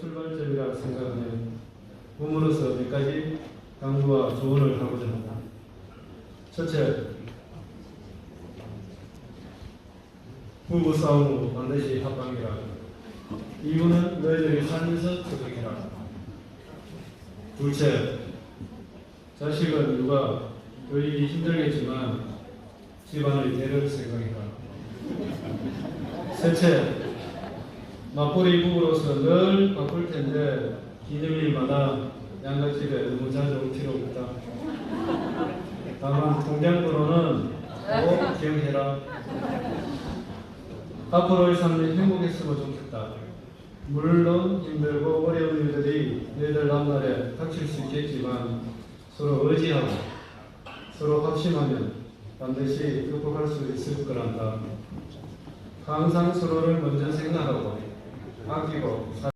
출발점이라 생각하며 부모로서 몇 가지 강구와 조언을 하고자 합니다. 첫째, 부부 싸움 후 반드시 합방이라. 이유는 너희들이 살면서 적응이라. 둘째, 자식은 육아, 교육이 힘들겠지만 집안의 대를 생각이라. 셋째, 맞벌이 부부로서 늘 바쁠 텐데 기념일마다 양가집에 너무 자주 올 필요 없다. 다만 통장번호는 꼭 기억해라. 앞으로의 삶이 행복했으면 좋겠다. 물론 힘들고 어려운 일들이 너희들 앞날에 닥칠 수 있겠지만 서로 의지하고 서로 합심하면 반드시 극복할 수 있을 거란다. 항상 서로를 먼저 생각하고 아끼고